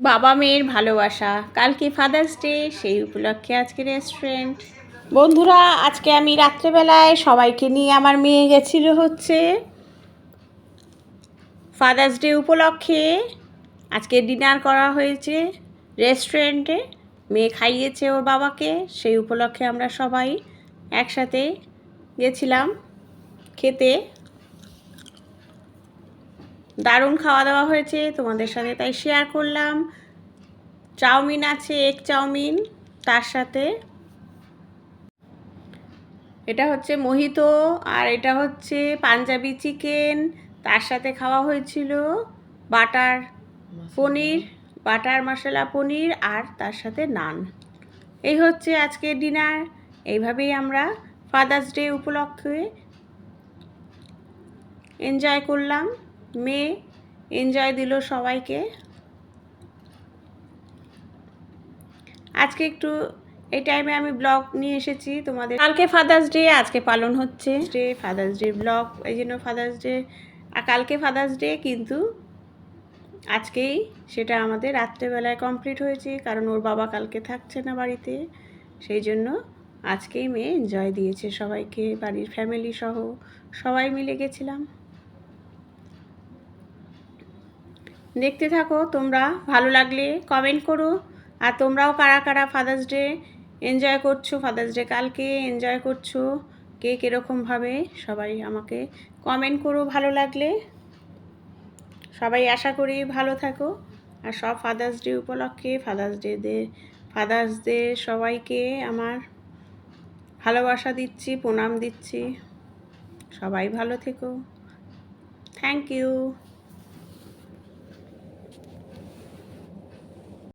বাবা মেয়ের ভালোবাসা। কালকে ফাদার্স ডে সেই উপলক্ষে আজকে রেস্টুরেন্ট বন্ধুরা, আজকে আমি রাত্রেবেলায় সবাইকে নিয়ে আমার মেয়ে গেছিল হচ্ছে ফাদার্স ডে উপলক্ষে। আজকে ডিনার করা হয়েছে রেস্টুরেন্টে মেয়ে খাইয়েছে ওর বাবাকে, সেই উপলক্ষে আমরা সবাই একসাথে গেছিলাম খেতে। দারুণ খাওয়া দাওয়া হয়েছে তোমাদের সাথে তাই শেয়ার করলাম। চাউমিন আছে এগ চাউমিন তার সাথে। এটা হচ্ছে মোহিতো আর এটা হচ্ছে পাঞ্জাবি চিকেন তার সাথে খাওয়া হয়েছিল বাটার পনির বাটার মশলা পনির আর তার সাথে নান। এই হচ্ছে আজকের ডিনার। এইভাবেই আমরা ফাদার্স ডে উপলক্ষে এনজয় করলাম। মেয়ে এনজয় দিল সবাইকে। আজকে একটু, এই টাইমে আমি ব্লগ নিয়ে এসেছি তোমাদের। কালকে ফাদার্স ডে আজকে পালন হচ্ছে। ডে ফাদার্স ডে ব্লগ এই জন্য ফাদার্স ডে আর কালকে ফাদার্স ডে কিন্তু আজকেই সেটা আমাদের রাত্রেবেলায় কমপ্লিট হয়েছে, কারণ ওর বাবা কালকে থাকছে না বাড়িতে। সেই জন্য আজকেই মেয়ে এনজয় দিয়েছে সবাইকে, বাড়ির ফ্যামিলি সহ, সবাই মিলে গেছিলাম। দেখতে থাকো, তোমরা ভালো লাগলে কমেন্ট করো। আর তোমরাও কারা কারা ফাদার্স ডে এনজয় করছ? ফাদার্স ডে কালকে এনজয় করছ? কে কীরকমভাবে সবাই আমাকে কমেন্ট করো ভালো লাগলে। সবাই আশা করি ভালো থাকো। আর সব ফাদার্স ডে উপলক্ষে ফাদার্স ডে দে ফাদার্স ডে সবাইকে আমার ভালোবাসা দিচ্ছি, প্রণাম দিচ্ছি। সবাই ভালো থেকো। Thank you